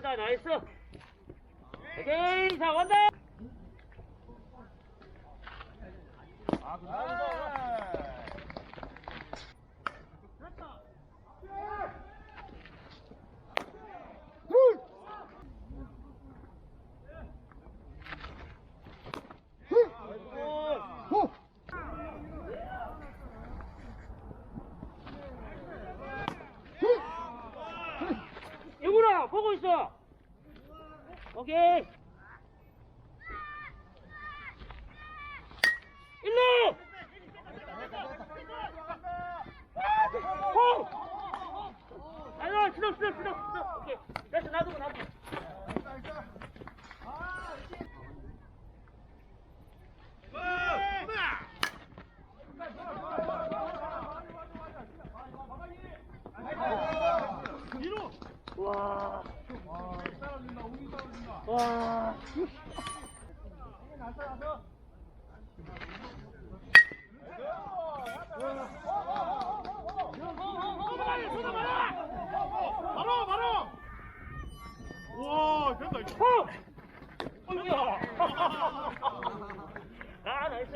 잘한다 나이스. 오케이 자 원다 영훈아 보고 있어. 오케이. 일로! 호! 아유 스톱 스톱 스톱 스톱 오케이 됐어 놔두고 놔두고 와. 와. 바로 바로 와 호! 어이구야. 아, 나이스.